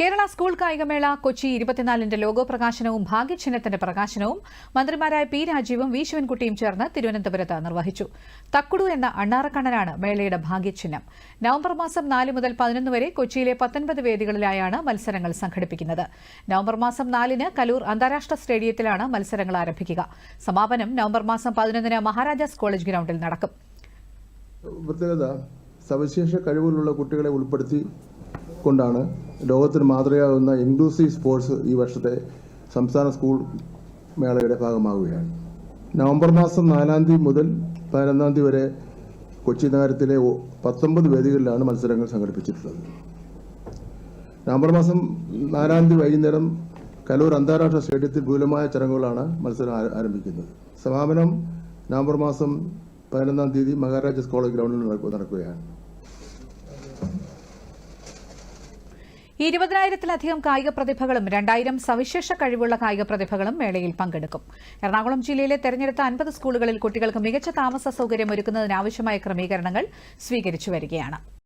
Kerala school കായികമേള Kochi ഇരുപത്തിനാലിന്റെ logo പ്രകാശനവും ഭാഗ്യചിഹ്നത്തിന്റെ പ്രകാശനവും മന്ത്രിമാരായ പി രാജീവും വി ശിവൻകുട്ടിയും ചേർന്ന് തിരുവനന്തപുരത്ത് നിർവഹിച്ചു. തക്കുടു എന്ന അണ്ണാറക്കണ്ണനാണ് മേളയുടെ ഭാഗ്യചിഹ്നം. നവംബർ മാസം നാല് മുതൽ പതിനൊന്ന് വരെ കൊച്ചിയിലെ പത്തൊൻപത് വേദികളിലായാണ് മത്സരങ്ങൾ സംഘടിപ്പിക്കുന്നത്. നവംബർ മാസം നാലിന് കലൂർ അന്താരാഷ്ട്ര സ്റ്റേഡിയത്തിലാണ് മത്സരങ്ങൾ ആരംഭിക്കുക. സമാപനം നവംബർ മാസം പതിനൊന്നിന് മഹാരാജാസ് കോളേജ് ഗ്രൗണ്ടിൽ നടക്കും. സവിശേഷ കഴിവുകളുള്ള കുട്ടികളെ ഉൾപ്പെടുത്തി കൊണ്ടാണ് ലോകത്തിന് മാതൃകയാകുന്ന ഇൻക്ലൂസീവ് സ്പോർട്സ് ഈ വർഷത്തെ സംസ്ഥാന സ്കൂൾ മേളയുടെ ഭാഗമാവുകയാണ്. നവംബർ മാസം നാലാം തീയതി മുതൽ പതിനൊന്നാം തീയതി വരെ കൊച്ചി നഗരത്തിലെ പത്തൊമ്പത് വേദികളിലാണ് മത്സരങ്ങൾ സംഘടിപ്പിച്ചിട്ടുള്ളത്. നവംബർ മാസം നാലാം തീയതി വൈകുന്നേരം കലൂർ അന്താരാഷ്ട്ര സ്റ്റേഡിയത്തിൽ വിപുലമായ ചടങ്ങുകളാണ് മത്സരം ആരംഭിക്കുന്നത്. സമാപനം നവംബർ മാസം പതിനൊന്നാം തീയതി മഹാരാജാസ് കോളേജ് ഗ്രൗണ്ടിൽ നടക്കു- നടക്കുകയാണ്. ഇരുപതിനായിരത്തിലധികം കായിക പ്രതിഭകളും രണ്ടായിരം സവിശേഷ കഴിവുള്ള കായിക പ്രതിഭകളും മേളയിൽ പങ്കെടുക്കും. എറണാകുളം ജില്ലയിലെ തെരഞ്ഞെടുത്ത അൻപത് സ്കൂളുകളിൽ കുട്ടികൾക്ക് മികച്ച താമസ സൗകര്യം ഒരുക്കുന്നതിനാവശ്യമായ ക്രമീകരണങ്ങൾ സ്വീകരിച്ചു വരികയാണ്.